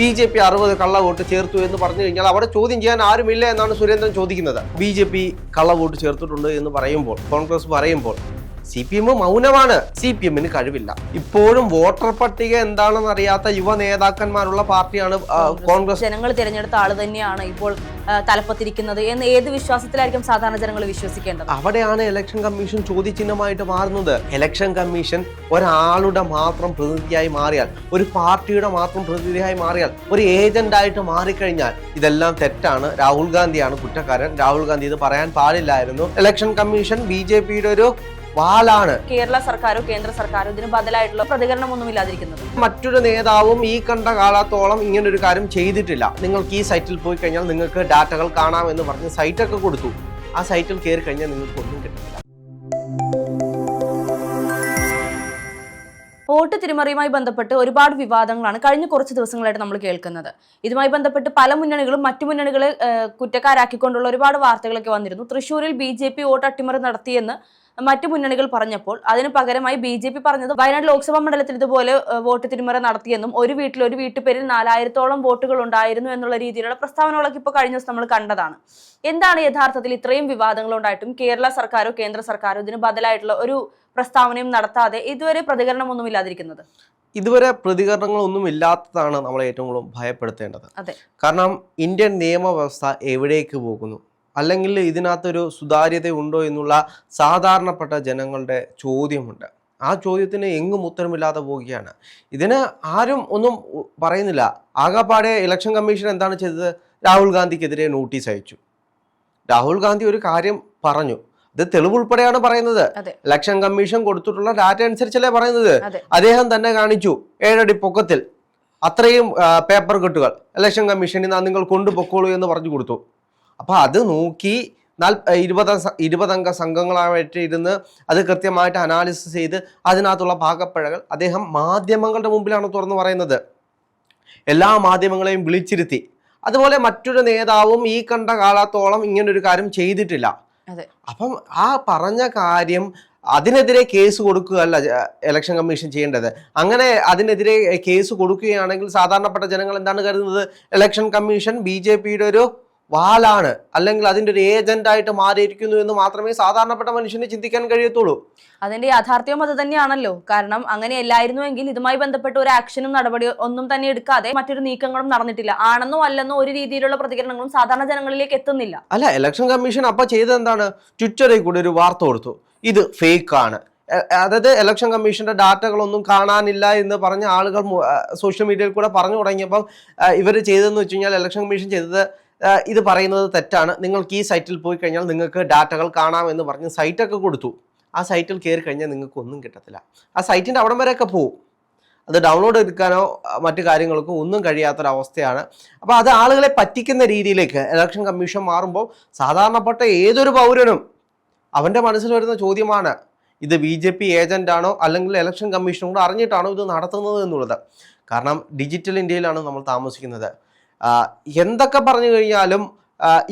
B J P അറുപത് കള്ള vote ചേർത്തു എന്ന് പറഞ്ഞു കഴിഞ്ഞാൽ അവിടെ ചോദ്യം ചെയ്യാൻ ആരുമില്ല എന്നാണ് സുരേന്ദ്രൻ ചോദിക്കുന്നത്. ബി ജെ പി കള്ള വോട്ട് ചേർത്തിട്ടുണ്ട് എന്ന് പറയുമ്പോൾ കോൺഗ്രസ് പറയുമ്പോൾ സി പി എം മൗനമാണ്. സി പി എമ്മിന് കഴിവില്ല. ഇപ്പോഴും വോട്ടർ പട്ടിക എന്താണെന്ന് അറിയാത്ത യുവ നേതാക്കന്മാരുള്ള പാർട്ടിയാണ് കോൺഗ്രസ്. ജനങ്ങൾ തിരഞ്ഞെടുത്ത ആൾ തന്നെയാണ് ഇപ്പോൾ തലപ്പത്തിരിക്കുന്നത്. എന്ന് ഏത് വിശ്വാസത്തിലായിരിക്കും സാധാരണ ജനങ്ങൾ വിശ്വസിക്കേണ്ടത്? അവിടെയാണ് ഇലക്ഷൻ കമ്മീഷൻ ചോദ്യചിഹ്നമായിട്ട് മാറുന്നത്. ഇലക്ഷൻ കമ്മീഷൻ ഒരാളുടെ മാത്രം പ്രതിനിധിയായി മാറിയാൽ ഒരു പാർട്ടിയുടെ മാത്രം പ്രതിനിധിയായി മാറിയാൽ ഒരു ഏജന്റായിട്ട് മാറിക്കഴിഞ്ഞാൽ ഇതെല്ലാം തെറ്റാണ്. രാഹുൽ ഗാന്ധിയാണ് കുറ്റക്കാരൻ. രാഹുൽ ഗാന്ധി ഇത് പറയാൻ പാടില്ലായിരുന്നു. ഇലക്ഷൻ കമ്മീഷൻ ബി ഒരു വാലാണ് കേരള സർക്കാരോ കേന്ദ്ര സർക്കാരോ ഇതിന് ബദലായിട്ടുള്ള പ്രതികരണമൊന്നും ഇല്ലാതിരിക്കുന്നത് മറ്റൊരു നേതാവും ഈ കണ്ട കാലത്തോളം ഇങ്ങനെ ഒരു കാര്യം ചെയ്തിട്ടില്ല. നിങ്ങൾക്ക് ഈ സൈറ്റിൽ പോയി കഴിഞ്ഞാൽ നിങ്ങൾക്ക് ഡാറ്റകൾ കാണാം എന്ന് പറഞ്ഞ് സൈറ്റൊക്കെ കൊടുത്തു. ആ സൈറ്റിൽ കയറി കഴിഞ്ഞാൽ നിങ്ങൾക്ക് ഒന്നും കിട്ടില്ല വോട്ട് തിരിമറിയുമായി ബന്ധപ്പെട്ട് ഒരുപാട് വിവാദങ്ങളാണ് കഴിഞ്ഞ കുറച്ച് ദിവസങ്ങളായിട്ട് നമ്മൾ കേൾക്കുന്നത്. ഇതുമായി ബന്ധപ്പെട്ട് പല മുന്നണികളും മറ്റു മുന്നണികളെ കുറ്റക്കാരാക്കിക്കൊണ്ടുള്ള ഒരുപാട് വാർത്തകളൊക്കെ വന്നിരുന്നു. തൃശ്ശൂരിൽ ബി ജെ പി വോട്ട് അട്ടിമറി നടത്തിയെന്ന് മറ്റു മുന്നണികൾ പറഞ്ഞപ്പോൾ അതിന് പകരമായി ബി ജെ പി പറഞ്ഞത് വയനാട് ലോക്സഭാ മണ്ഡലത്തിൽ ഇതുപോലെ വോട്ട് തിരിമറ നടത്തിയെന്നും ഒരു വീട്ടിൽ ഒരു വീട്ടുപേരിൽ നാലായിരത്തോളം വോട്ടുകൾ ഉണ്ടായിരുന്നു എന്നുള്ള രീതിയിലുള്ള പ്രസ്താവനകളൊക്കെ ഇപ്പോൾ കഴിഞ്ഞ ദിവസം നമ്മൾ കണ്ടതാണ്. എന്താണ് യഥാർത്ഥത്തിൽ ഇത്രയും വിവാദങ്ങൾ ഉണ്ടായിട്ടും കേരള സർക്കാരോ കേന്ദ്ര സർക്കാരോ ഇതിന് ബദലായിട്ടുള്ള ഒരു പ്രസ്താവനയും നടത്താതെ ഇതുവരെ പ്രതികരണമൊന്നും ഇല്ലാതിരിക്കുന്നത്? ഇതുവരെ പ്രതികരണങ്ങളൊന്നും ഇല്ലാത്തതാണ് നമ്മളെ ഏറ്റവും കൂടുതൽ ഭയപ്പെടുത്തേണ്ടത്. അതെ. കാരണം ഇന്ത്യൻ നിയമവ്യവസ്ഥ എവിടേക്ക് പോകുന്നു? അല്ലെങ്കിൽ ഇതിനകത്തൊരു സുതാര്യത ഉണ്ടോ എന്നുള്ള സാധാരണപ്പെട്ട ജനങ്ങളുടെ ചോദ്യമുണ്ട്. ആ ചോദ്യത്തിന് എങ്ങും ഉത്തരമില്ലാതെ പോവുകയാണ്. ഇതിന് ആരും ഒന്നും പറയുന്നില്ല. ആകെപ്പാടെ ഇലക്ഷൻ കമ്മീഷൻ എന്താണ് ചെയ്തത്? രാഹുൽ ഗാന്ധിക്കെതിരെ നോട്ടീസ് അയച്ചു. രാഹുൽ ഗാന്ധി ഒരു കാര്യം പറഞ്ഞു. ഇത് തെളിവുൾപ്പെടെയാണ് പറയുന്നത്. ഇലക്ഷൻ കമ്മീഷൻ കൊടുത്തിട്ടുള്ള ഡാറ്റ അനുസരിച്ചല്ലേ പറയുന്നത്? അദ്ദേഹം തന്നെ കാണിച്ചു ഏഴടി പൊക്കത്തിൽ. അത്രയും പേപ്പർ കെട്ടുകൾ. ഇലക്ഷൻ നിന്ന് നിങ്ങൾ കൊണ്ടുപൊക്കോളൂ എന്ന് പറഞ്ഞു കൊടുത്തു. അപ്പൊ അത് നോക്കി നാൽ ഇരുപത് ഇരുപതംഗ സംഘങ്ങളായിട്ട് ഇരുന്ന് അത് കൃത്യമായിട്ട് അനാലിസിസ് ചെയ്ത് അതിനകത്തുള്ള ഭാഗപ്പഴകൾ അദ്ദേഹം മാധ്യമങ്ങളുടെ മുമ്പിലാണ് തുറന്നു പറയുന്നത്. എല്ലാ മാധ്യമങ്ങളെയും വിളിച്ചിരുത്തി. അതുപോലെ മറ്റൊരു നേതാവും ഈ കണ്ട കാലത്തോളം ഇങ്ങനൊരു കാര്യം ചെയ്തിട്ടില്ല. അപ്പം ആ പറഞ്ഞ കാര്യം അതിനെതിരെ കേസ് കൊടുക്കുകയല്ല ഇലക്ഷൻ കമ്മീഷൻ ചെയ്യേണ്ടത്. അങ്ങനെ അതിനെതിരെ കേസ് കൊടുക്കുകയാണെങ്കിൽ സാധാരണപ്പെട്ട ജനങ്ങൾ എന്താണ് കരുതുന്നത്? ഇലക്ഷൻ കമ്മീഷൻ ബി ജെ പിയുടെ ഒരു വാലാണ് അല്ലെങ്കിൽ അതിന്റെ ഒരു ഏജന്റായിട്ട് മാറിയിരിക്കുന്നു എന്ന് മാത്രമേ സാധാരണപ്പെട്ട മനുഷ്യന് ചിന്തിക്കാൻ കഴിയത്തുള്ളൂ. അതിന്റെ യാഥാർത്ഥ്യം അത് തന്നെയാണല്ലോ. കാരണം അങ്ങനെ അല്ലായിരുന്നുവെങ്കിൽ ഇതുമായി ബന്ധപ്പെട്ട ഒരു ആക്ഷനും നടപടിയോ ഒന്നും തന്നെ എടുക്കാതെ മറ്റൊരു നീക്കങ്ങളും നടന്നിട്ടില്ല. ആണെന്നോ അല്ലെന്നോ ഒരു രീതിയിലുള്ള പ്രതികരണങ്ങളും സാധാരണ ജനങ്ങളിലേക്ക് എത്തുന്നില്ല. അല്ല ഇലക്ഷൻ കമ്മീഷൻ അപ്പൊ ചെയ്തത് എന്താണ്? ട്വിറ്ററിൽ കൂടി ഒരു വാർത്ത കൊടുത്തു. ഇത് ഫേക്ക് ആണ്. അതായത് ഇലക്ഷൻ കമ്മീഷന്റെ ഡാറ്റകളൊന്നും കാണാനില്ല എന്ന് പറഞ്ഞ ആളുകൾ സോഷ്യൽ മീഡിയയിൽ കൂടെ പറഞ്ഞു തുടങ്ങിയപ്പം ഇവർ ചെയ്തതെന്ന് വെച്ച് കഴിഞ്ഞാൽ ഇലക്ഷൻ കമ്മീഷൻ ചെയ്തത് ഇത് പറയുന്നത് തെറ്റാണ്. നിങ്ങൾക്ക് ഈ സൈറ്റിൽ പോയി കഴിഞ്ഞാൽ നിങ്ങൾക്ക് ഡാറ്റകൾ കാണാമെന്ന് പറഞ്ഞ് സൈറ്റൊക്കെ കൊടുത്തു. ആ സൈറ്റിൽ കയറി കഴിഞ്ഞാൽ നിങ്ങൾക്ക് ഒന്നും കിട്ടത്തില്ല. ആ സൈറ്റിന്റെ അവിടം വരെയൊക്കെ പോകും അത് ഡൗൺലോഡ് എടുക്കാനോ മറ്റു കാര്യങ്ങൾക്കോ ഒന്നും കഴിയാത്തൊരവസ്ഥയാണ്. അപ്പോൾ അത് ആളുകളെ പറ്റിക്കുന്ന രീതിയിലേക്ക് ഇലക്ഷൻ കമ്മീഷൻ മാറുമ്പോൾ സാധാരണപ്പെട്ട ഏതൊരു പൗരനും അവന്റെ മനസ്സിൽ വരുന്ന ചോദ്യമാണ് ഇത് ബി ജെ പി ഏജന്റാണോ അല്ലെങ്കിൽ ഇലക്ഷൻ കമ്മീഷനോട് കൂടെ അറിഞ്ഞിട്ടാണോ ഇത് നടത്തുന്നത് എന്നുള്ളത്. കാരണം ഡിജിറ്റൽ ഇന്ത്യയിലാണ് നമ്മൾ താമസിക്കുന്നത്. എന്തൊക്കെ പറഞ്ഞു കഴിഞ്ഞാലും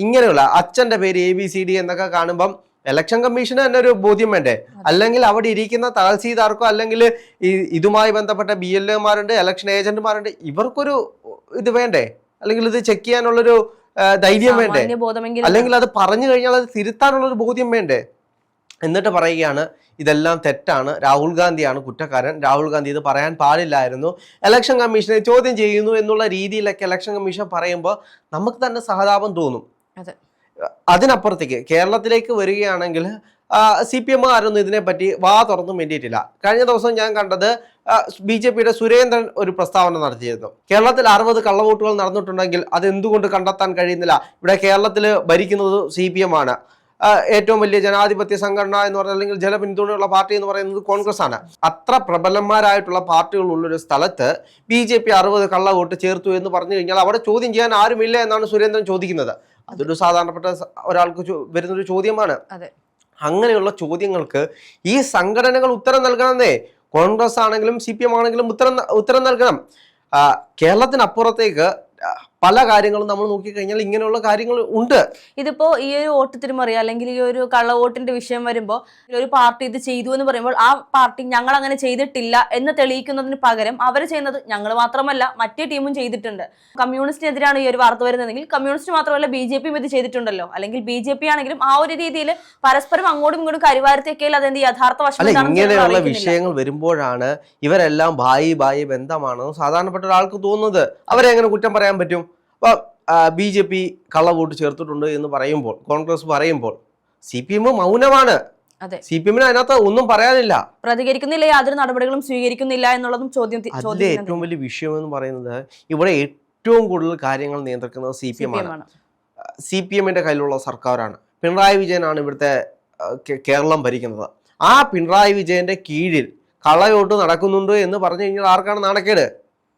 ഇങ്ങനെയുള്ള അച്ഛന്റെ പേര് എ ബി സി ഡി എന്നൊക്കെ കാണുമ്പം ഇലക്ഷൻ കമ്മീഷന് തന്നെ ഒരു ബോധ്യം വേണ്ടേ? അല്ലെങ്കിൽ അവിടെ ഇരിക്കുന്ന തഹസീൽദാർക്കോ അല്ലെങ്കിൽ ഈ ഇതുമായി ബന്ധപ്പെട്ട ബി എൽ എമാരുണ്ട് ഇലക്ഷൻ ഏജന്റുമാരുണ്ട് ഇവർക്കൊരു ഇത് വേണ്ടേ? അല്ലെങ്കിൽ ഇത് ചെക്ക് ചെയ്യാനുള്ളൊരു ധൈര്യം വേണ്ടേ? അല്ലെങ്കിൽ അത് പറഞ്ഞു കഴിഞ്ഞാൽ അത് തിരുത്താനുള്ള ഒരു ബോധ്യം വേണ്ടേ? എന്നിട്ട് പറയുകയാണ് ഇതെല്ലാം തെറ്റാണ്. രാഹുൽ ഗാന്ധിയാണ് കുറ്റക്കാരൻ. രാഹുൽ ഗാന്ധി ഇത് പറയാൻ പാടില്ലായിരുന്നു. ഇലക്ഷൻ കമ്മീഷനെ ചോദ്യം ചെയ്യുന്നു എന്നുള്ള രീതിയിലൊക്കെ ഇലക്ഷൻ കമ്മീഷൻ പറയുമ്പോൾ നമുക്ക് തന്നെ സഹതാപം തോന്നും. അതിനപ്പുറത്തേക്ക് കേരളത്തിലേക്ക് വരികയാണെങ്കിൽ സി പി എമ്മുകാരൊന്നും ഇതിനെപ്പറ്റി വാ തുറന്നും വേണ്ടിയിട്ടില്ല കഴിഞ്ഞ ദിവസം ഞാൻ കണ്ടത് ബി ജെ പിയുടെ സുരേന്ദ്രൻ ഒരു പ്രസ്താവന നടത്തിയിരുന്നു. കേരളത്തിൽ അറുപത് കള്ളവോട്ടുകൾ നടന്നിട്ടുണ്ടെങ്കിൽ അത് എന്തുകൊണ്ട് കണ്ടെത്താൻ കഴിയുന്നില്ല? ഇവിടെ കേരളത്തിൽ ഭരിക്കുന്നത് സി പി എം ആണ്. ഏറ്റവും വലിയ ജനാധിപത്യ സംഘടന എന്ന് പറഞ്ഞാൽ അല്ലെങ്കിൽ ജനപിന്തുണയുള്ള പാർട്ടി എന്ന് പറയുന്നത് കോൺഗ്രസ് ആണ് അത്ര പ്രബലന്മാരായിട്ടുള്ള പാർട്ടികൾ ഉള്ളൊരു സ്ഥലത്ത് ബി ജെ പി അറുപത് കള്ള വോട്ട് ചേർത്തു എന്ന് പറഞ്ഞു കഴിഞ്ഞാൽ അവിടെ ചോദ്യം ചെയ്യാൻ ആരുമില്ല എന്നാണ് സുരേന്ദ്രൻ ചോദിക്കുന്നത്. അതൊരു സാധാരണപ്പെട്ട ഒരാൾക്ക് വരുന്നൊരു ചോദ്യമാണ്. അതെ. അങ്ങനെയുള്ള ചോദ്യങ്ങൾക്ക് ഈ സംഘടനകൾ ഉത്തരം നൽകണമെന്നേ കോൺഗ്രസ് ആണെങ്കിലും സി പി എം ആണെങ്കിലും ഉത്തരം ഉത്തരം നൽകണം. കേരളത്തിനപ്പുറത്തേക്ക് പല കാര്യങ്ങളും നമ്മൾ നോക്കിക്കഴിഞ്ഞാൽ ഇങ്ങനെയുള്ള കാര്യങ്ങൾ ഉണ്ട്. ഇതിപ്പോ ഈ ഒരു വോട്ട് തിരിമറി അല്ലെങ്കിൽ ഈ ഒരു കള്ള വോട്ടിന്റെ വിഷയം വരുമ്പോൾ ഒരു പാർട്ടി ഇത് ചെയ്തു എന്ന് പറയുമ്പോൾ ആ പാർട്ടി ഞങ്ങൾ അങ്ങനെ ചെയ്തിട്ടില്ല എന്ന് തെളിയിക്കുന്നതിന് പകരം അവർ ചെയ്യുന്നത് ഞങ്ങൾ മാത്രമല്ല മറ്റേ ടീമും ചെയ്തിട്ടുണ്ട്. കമ്മ്യൂണിസ്റ്റിനെതിരാണ് ഈ ഒരു വാർത്ത വരുന്നതെങ്കിൽ കമ്മ്യൂണിസ്റ്റ് മാത്രമല്ല ബി ജെ പിയും ഇത് ചെയ്തിട്ടുണ്ടല്ലോ. അല്ലെങ്കിൽ ബി ജെ പി ആണെങ്കിലും ആ ഒരു രീതിയിൽ പരസ്പരം അങ്ങോട്ടും ഇങ്ങോട്ടും കരുവാരത്തേക്കയിൽ അതെന്ത് യഥാർത്ഥ വശം ഇങ്ങനെയുള്ള വിഷയങ്ങൾ വരുമ്പോഴാണ് ഇവരെല്ലാം ഭായി ഭായി ബന്ധമാണെന്ന് സാധാരണപ്പെട്ട ഒരാൾക്ക് തോന്നുന്നത് അവരെ എങ്ങനെ കുറ്റം പറയാൻ പറ്റും? അപ്പൊ ബി ജെ പി കള്ള വോട്ട് ചേർത്തിട്ടുണ്ട് എന്ന് പറയുമ്പോൾ കോൺഗ്രസ് പറയുമ്പോൾ സി പി എം മൗനമാണ്. അതെ. സി പി എമ്മിന് അതിനകത്ത് ഒന്നും പറയാനില്ല. പ്രതികരിക്കുന്നില്ല യാതൊരു നടപടികളും സ്വീകരിക്കുന്നില്ല എന്നുള്ളതും ചോദ്യം അതിന്റെ ഏറ്റവും വലിയ വിഷയം എന്ന് പറയുന്നത് ഇവിടെ ഏറ്റവും കൂടുതൽ കാര്യങ്ങൾ നിയന്ത്രിക്കുന്നത് സി പി എം ആണ്. ആണ്. സി പി എമ്മിന്റെ കയ്യിലുള്ള സർക്കാരാണ്. പിണറായി വിജയനാണ് ഇവിടുത്തെ കേരളം ഭരിക്കുന്നത്. ആ പിണറായി വിജയന്റെ കീഴിൽ കള്ളയോട്ട് നടക്കുന്നുണ്ട് എന്ന് പറഞ്ഞു കഴിഞ്ഞാൽ ആർക്കാണ് നാണക്കേട്?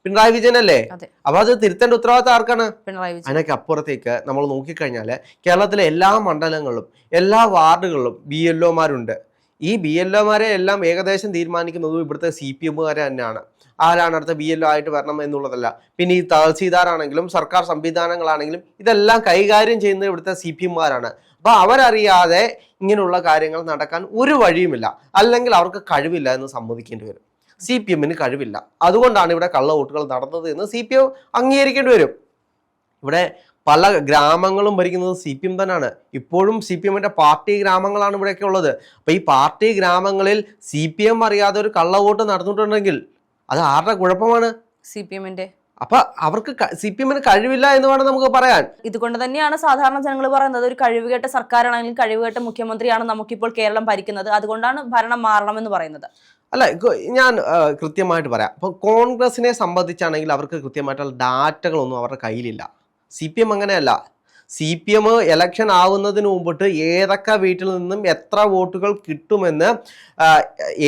പിണറായി വിജയൻ അല്ലേ അപ്പൊ അത് തിരുത്തേണ്ട ഉത്തരവാദിത്തം ആർക്കാണ്? പിണറായി വിജയൻ. അതിനൊക്കെ അപ്പുറത്തേക്ക് നമ്മൾ നോക്കിക്കഴിഞ്ഞാൽ കേരളത്തിലെ എല്ലാ മണ്ഡലങ്ങളിലും എല്ലാ വാർഡുകളിലും ബി എൽ ഒമാരുണ്ട്. ഈ ബി എൽ ഒമാരെ എല്ലാം ഏകദേശം തീരുമാനിക്കുന്നതും ഇവിടുത്തെ സി പി എമ്മുകാരെ തന്നെയാണ്. ആരാണ് അടുത്ത ബി എൽ ഒ ആയിട്ട് വരണം എന്നുള്ളതല്ല. പിന്നെ ഈ തഹസീൽദാറാണെങ്കിലും സർക്കാർ സംവിധാനങ്ങളാണെങ്കിലും ഇതെല്ലാം കൈകാര്യം ചെയ്യുന്നത് ഇവിടുത്തെ സി പി എമ്മുകാരാണ്. അപ്പൊ അവരറിയാതെ ഇങ്ങനെയുള്ള കാര്യങ്ങൾ നടക്കാൻ ഒരു വഴിയുമില്ല. അല്ലെങ്കിൽ അവർക്ക് കഴിവില്ല എന്ന് സമ്മതിക്കേണ്ടി വരും. സി പി എമ്മിന് കഴിവില്ല. അതുകൊണ്ടാണ് ഇവിടെ കള്ള വോട്ടുകൾ നടന്നത് എന്ന് സി പി എം അംഗീകരിക്കേണ്ടി വരും. ഇവിടെ പല ഗ്രാമങ്ങളും ഭരിക്കുന്നത് സി പി എം തന്നെയാണ്. ഇപ്പോഴും സി പി എമ്മിന്റെ പാർട്ടി ഗ്രാമങ്ങളാണ് ഇവിടെയൊക്കെ ഉള്ളത്. അപ്പോൾ ഈ പാർട്ടി ഗ്രാമങ്ങളിൽ സി പി എം അറിയാതെ ഒരു കള്ള വോട്ട് നടന്നിട്ടുണ്ടെങ്കിൽ അത് ആരുടെ കുഴപ്പമാണ്? സി പി എമ്മിന്റെ. അപ്പൊ അവർക്ക് സി പി എമ്മിന് കഴിവില്ല എന്ന് വേണം നമുക്ക് പറയാൻ. ഇതുകൊണ്ട് തന്നെയാണ് സാധാരണ ജനങ്ങൾ പറയുന്നത് ഒരു കഴിവുകെട്ട സർക്കാരാണെങ്കിൽ കഴിവുകെട്ട മുഖ്യമന്ത്രിയാണ് നമുക്കിപ്പോൾ കേരളം ഭരിക്കുന്നത്. അതുകൊണ്ടാണ് ഭരണം മാറണമെന്ന് പറയുന്നത്. അല്ല ഞാൻ കൃത്യമായിട്ട് പറയാം. അപ്പോൾ കോൺഗ്രസിനെ സംബന്ധിച്ചാണെങ്കിൽ അവർക്ക് കൃത്യമായിട്ടുള്ള ഡാറ്റകളൊന്നും അവരുടെ കയ്യിലില്ല. സി പി എം അങ്ങനെയല്ല. സി പി എം എലക്ഷൻ ആവുന്നതിന് മുമ്പിട്ട് ഏതൊക്കെ വീട്ടിൽ നിന്നും എത്ര വോട്ടുകൾ കിട്ടുമെന്ന്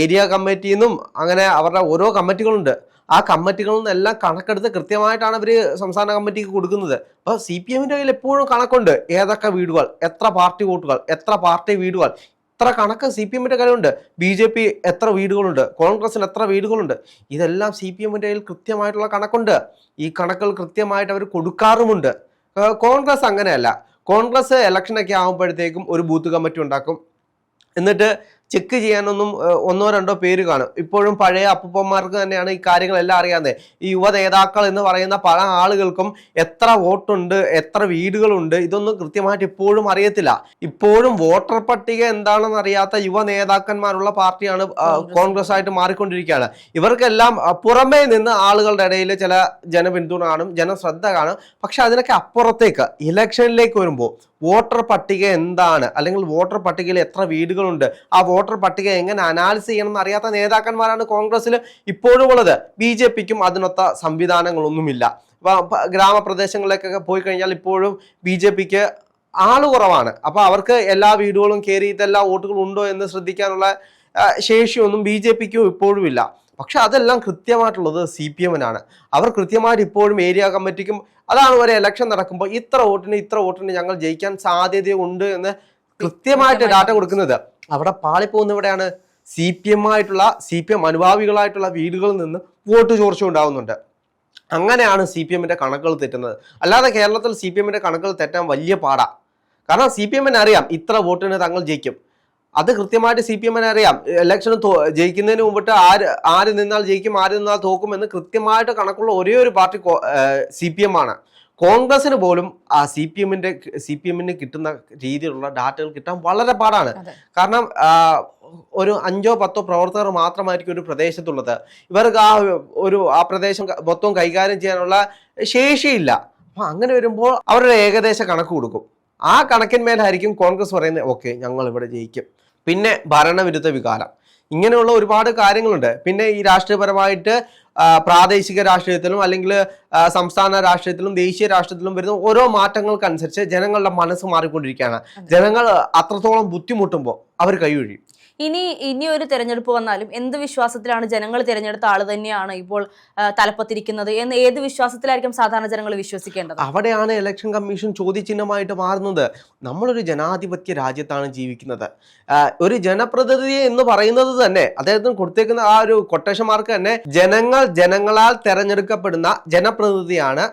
ഏരിയ കമ്മിറ്റിയിൽ നിന്നും അങ്ങനെ അവരുടെ ഓരോ കമ്മിറ്റികളുണ്ട്. ആ കമ്മിറ്റികളിൽ നിന്നെല്ലാം കണക്കെടുത്ത് കൃത്യമായിട്ടാണ് അവർ സംസ്ഥാന കമ്മിറ്റിക്ക് കൊടുക്കുന്നത്. അപ്പോൾ സി പി എമ്മിന്റെ കയ്യിൽ എപ്പോഴും കണക്കുണ്ട്. ഏതൊക്കെ വീടുകൾ എത്ര പാർട്ടി വോട്ടുകൾ എത്ര പാർട്ടി വീടുകൾ. ഇത്ര കണക്ക് സി പി എമ്മിന്റെ കയ്യിലുണ്ട്. ബി ജെ പി എത്ര വീടുകളുണ്ട് കോൺഗ്രസിന് എത്ര വീടുകളുണ്ട്. ഇതെല്ലാം സി പി എമ്മിന്റെ കയ്യിൽ കൃത്യമായിട്ടുള്ള കണക്കുണ്ട്. ഈ കണക്കുകൾ കൃത്യമായിട്ട് അവർ കൊടുക്കാറുമുണ്ട്. കോൺഗ്രസ് അങ്ങനെയല്ല. കോൺഗ്രസ് ഇലക്ഷനൊക്കെ ആകുമ്പോഴത്തേക്കും ഒരു ബൂത്ത് കമ്മിറ്റി ഉണ്ടാക്കും. എന്നിട്ട് ചെക്ക് ചെയ്യാനൊന്നും ഒന്നോ രണ്ടോ പേര് കാണും. ഇപ്പോഴും പഴയ അപ്പൂപ്പന്മാർക്ക് തന്നെയാണ് ഈ കാര്യങ്ങളെല്ലാം അറിയാവുന്നത്. ഈ യുവ നേതാക്കൾ എന്ന് പറയുന്ന പല ആളുകൾക്കും എത്ര വോട്ടുണ്ട് എത്ര വീടുകളുണ്ട് ഇതൊന്നും കൃത്യമായിട്ട് ഇപ്പോഴും അറിയത്തില്ല. ഇപ്പോഴും വോട്ടർ പട്ടിക എന്താണെന്ന് അറിയാത്ത യുവ നേതാക്കന്മാരുള്ള പാർട്ടിയാണ് കോൺഗ്രസ്. ആയിട്ട് മാറിക്കൊണ്ടിരിക്കുകയാണ്. ഇവർക്കെല്ലാം പുറമേ നിന്ന് ആളുകളുടെ ഇടയിൽ ചില ജനപിന്തുണ കാണും ജനശ്രദ്ധ കാണും. പക്ഷെ അതിനൊക്കെ അപ്പുറത്തേക്ക് ഇലക്ഷനിലേക്ക് വരുമ്പോൾ വോട്ടർ പട്ടിക എന്താണ്? അല്ലെങ്കിൽ വോട്ടർ പട്ടികയിൽ എത്ര വീടുകളുണ്ട്? ആ വോട്ടർ പട്ടിക എങ്ങനെ അനാലിസ് ചെയ്യണം എന്ന് അറിയാത്ത നേതാക്കന്മാരാണ് കോൺഗ്രസ്സിൽ ഇപ്പോഴും ഉള്ളത്. ബി ജെ പിക്കും അതിനൊത്ത സംവിധാനങ്ങളൊന്നുമില്ല. ഗ്രാമപ്രദേശങ്ങളിലേക്കൊക്കെ പോയി കഴിഞ്ഞാൽ ഇപ്പോഴും ബി ജെ പിക്ക് ആൾ കുറവാണ്. അപ്പോൾ അവർക്ക് എല്ലാ വീടുകളും കയറിയിട്ട് എല്ലാ വോട്ടുകളും ഉണ്ടോ എന്ന് ശ്രദ്ധിക്കാനുള്ള ശേഷിയൊന്നും ബി ജെ പിക്കും ഇപ്പോഴും ഇല്ല. പക്ഷെ അതെല്ലാം കൃത്യമായിട്ടുള്ളത് സി പി എമ്മിനാണ്. അവർ കൃത്യമായിട്ട് ഇപ്പോഴും ഏരിയ കമ്മിറ്റിക്കും അതാണ് ഒരു ഇലക്ഷൻ നടക്കുമ്പോൾ ഇത്ര വോട്ടിന് ഇത്ര വോട്ടിന് ഞങ്ങൾ ജയിക്കാൻ സാധ്യതയുണ്ട് എന്ന് കൃത്യമായിട്ട് ഡാറ്റ കൊടുക്കുന്നത്. അവിടെ പാളിപ്പോകുന്ന എവിടെയാണ് സി പി എം ആയിട്ടുള്ള സി പി എം അനുഭാവികളായിട്ടുള്ള വീടുകളിൽ നിന്ന് വോട്ട് ചോർച്ച ഉണ്ടാകുന്നുണ്ട്. അങ്ങനെയാണ് സി പി എമ്മിന്റെ കണക്കുകൾ തെറ്റുന്നത്. അല്ലാതെ കേരളത്തിൽ സി പി എമ്മിന്റെ കണക്കുകൾ തെറ്റാൻ വലിയ പാടാണ് കാരണം സി പി എമ്മിന് അറിയാം ഇത്ര വോട്ടിന് തങ്ങൾ ജയിക്കും. അത് കൃത്യമായിട്ട് സി പി എമ്മിനെ അറിയാം. ഇലക്ഷൻ ജയിക്കുന്നതിന് മുമ്പിട്ട് ആര് ആര് നിന്നാൽ ജയിക്കും ആര് നിന്നാൽ തോക്കും എന്ന് കൃത്യമായിട്ട് കണക്കുള്ള ഒരേ ഒരു പാർട്ടി സി പി എം ആണ്. കോൺഗ്രസിന് പോലും ആ സി പി എമ്മിന്റെ സി പി എമ്മിന് കിട്ടുന്ന രീതിയിലുള്ള ഡാറ്റകൾ കിട്ടാൻ വളരെ പാടാണ്. കാരണം ഒരു അഞ്ചോ പത്തോ പ്രവർത്തകർ മാത്രമായിരിക്കും ഒരു പ്രദേശത്തുള്ളത്. ഇവർക്ക് ആ ഒരു ആ പ്രദേശം മൊത്തവും മൊത്തം കൈകാര്യം ചെയ്യാനുള്ള ശേഷിയില്ല. അപ്പൊ അങ്ങനെ വരുമ്പോൾ അവരുടെ ഏകദേശ കണക്ക് കൊടുക്കും. ആ കണക്കിന്മേലായിരിക്കും കോൺഗ്രസ് പറയുന്നത് ഓക്കെ ഞങ്ങൾ ഇവിടെ ജയിക്കും. പിന്നെ ഭരണവിരുദ്ധ വികാരം. ഇങ്ങനെയുള്ള ഒരുപാട് കാര്യങ്ങളുണ്ട്. പിന്നെ ഈ രാഷ്ട്രീയപരമായിട്ട് പ്രാദേശിക രാഷ്ട്രീയത്തിലും അല്ലെങ്കിൽ സംസ്ഥാന രാഷ്ട്രീയത്തിലും ദേശീയ രാഷ്ട്രീയത്തിലും വരുന്ന ഓരോ മാറ്റങ്ങൾക്കനുസരിച്ച് ജനങ്ങളുടെ മനസ്സ് മാറിക്കൊണ്ടിരിക്കുകയാണ്. ജനങ്ങൾ അത്രത്തോളം ബുദ്ധിമുട്ടുമ്പോൾ അവർ കൈയൊഴിയും ഇനി ഇനി ഒരു തെരഞ്ഞെടുപ്പ് വന്നാലും എന്ത് വിശ്വാസത്തിലാണ് ജനങ്ങൾ തിരഞ്ഞെടുത്ത ആൾ തന്നെയാണ് ഇപ്പോൾ തലപ്പത്തിരിക്കുന്നത്? എന്ന് ഏത് വിശ്വാസത്തിലായിരിക്കും സാധാരണ ജനങ്ങൾ വിശ്വസിക്കേണ്ടത്? അവിടെയാണ് ഇലക്ഷൻ കമ്മീഷൻ ചോദ്യചിഹ്നമായിട്ട് മാറുന്നത്. നമ്മളൊരു ജനാധിപത്യ രാജ്യത്താണ് ജീവിക്കുന്നത്. ഒരു ജനപ്രതിനിധി എന്ന് പറയുന്നത് തന്നെ അദ്ദേഹത്തിന് കൊടുത്തേക്കുന്ന ആ ഒരു കൊട്ടേഷൻ മാർക്ക് തന്നെ ജനങ്ങൾ ജനങ്ങളാൽ തെരഞ്ഞെടുക്കപ്പെടുന്ന ജനപ്രതിനിധിയാണ്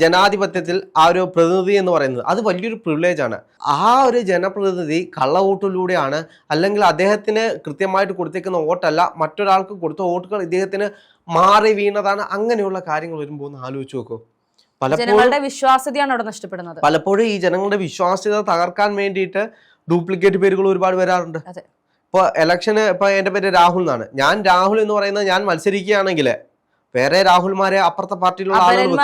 ജനാധിപത്യത്തിൽ ആ ഒരു പ്രതിനിധി എന്ന് പറയുന്നത് അത് വലിയൊരു പ്രിവിലേജ് ആണ്. ആ ഒരു ജനപ്രതിനിധി കള്ളവോട്ടിലൂടെയാണ് അല്ലെങ്കിൽ അദ്ദേഹത്തിന് കൃത്യമായിട്ട് കൊടുത്തേക്കുന്ന വോട്ടല്ല മറ്റൊരാൾക്ക് കൊടുത്ത വോട്ടുകൾ ഇദ്ദേഹത്തിന് മാറി വീണതാണ് അങ്ങനെയുള്ള കാര്യങ്ങൾ വരുമ്പോൾ ഒന്ന് ആലോചിച്ച് നോക്കൂ. പലപ്പോഴും ജനങ്ങളുടെ വിശ്വാസ്യതയാണ് അവിടെ നഷ്ടപ്പെടുന്നത്. പലപ്പോഴും ഈ ജനങ്ങളുടെ വിശ്വാസ്യത തകർക്കാൻ വേണ്ടിയിട്ട് ഡ്യൂപ്ലിക്കേറ്റ് പേരുകൾ ഒരുപാട് വരാറുണ്ട്. ഇപ്പൊ ഇപ്പോൾ ഇലക്ഷന് ഇപ്പൊ എന്റെ പേര് രാഹുൽ എന്നാണ്. ഞാൻ രാഹുൽ എന്ന് പറയുന്നത് ഞാൻ മത്സരിക്കുകയാണെങ്കിൽ വേറെ രാഹുൽമാരെ അപ്പുറത്തെ പാർട്ടിയിലുള്ള ആളുകൾ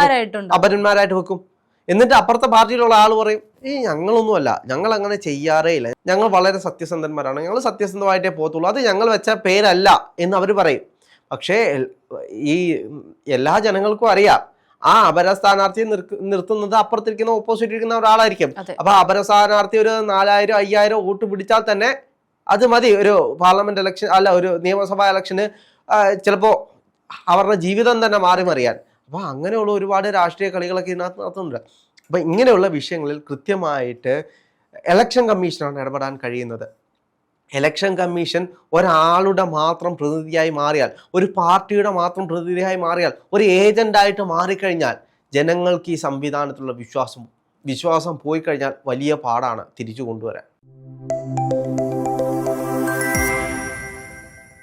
അപരന്മാരായിട്ട് വെക്കും. എന്നിട്ട് അപ്പുറത്തെ പാർട്ടിയിലുള്ള ആൾ പറയും ഈ ഞങ്ങളൊന്നുമല്ല. ഞങ്ങൾ അങ്ങനെ ചെയ്യാറേ ഇല്ല. ഞങ്ങൾ വളരെ സത്യസന്ധന്മാരാണ്. ഞങ്ങൾ സത്യസന്ധമായിട്ടേ പോകത്തുള്ളൂ. അത് ഞങ്ങൾ വെച്ച പേരല്ല എന്ന് അവർ പറയും. പക്ഷേ ഈ എല്ലാ ജനങ്ങൾക്കും അറിയാം. ആ അപര സ്ഥാനാർത്ഥിയെ നിർത്തുന്നത് അപ്പുറത്തിരിക്കുന്ന ഓപ്പോസിറ്റ് ഇരിക്കുന്ന ഒരാളായിരിക്കും. അപ്പൊ അപര സ്ഥാനാർത്ഥി ഒരു നാലായിരം അയ്യായിരം വോട്ട് പിടിച്ചാൽ തന്നെ അത് മതി. ഒരു പാർലമെന്റ് ഇലക്ഷൻ അല്ല ഒരു നിയമസഭാ ഇലക്ഷന് ചിലപ്പോ അവരുടെ ജീവിതം തന്നെ മാറി മറിയാൻ. അപ്പൊ അങ്ങനെയുള്ള ഒരുപാട് രാഷ്ട്രീയ കളികളൊക്കെ ഇതിനകത്ത് നടത്തുന്നുണ്ട്. അപ്പൊ ഇങ്ങനെയുള്ള വിഷയങ്ങളിൽ കൃത്യമായിട്ട് എലക്ഷൻ കമ്മീഷനാണ് ഇടപെടാൻ കഴിയുന്നത്. എലക്ഷൻ കമ്മീഷൻ ഒരാളുടെ മാത്രം പ്രതിനിധിയായി മാറിയാൽ ഒരു പാർട്ടിയുടെ മാത്രം പ്രതിനിധിയായി മാറിയാൽ ഒരു ഏജന്റായിട്ട് മാറിക്കഴിഞ്ഞാൽ ജനങ്ങൾക്ക് ഈ സംവിധാനത്തിലുള്ള വിശ്വാസം വിശ്വാസം പോയി കഴിഞ്ഞാൽ വലിയ പാടാണ് തിരിച്ചു കൊണ്ടുവരാൻ.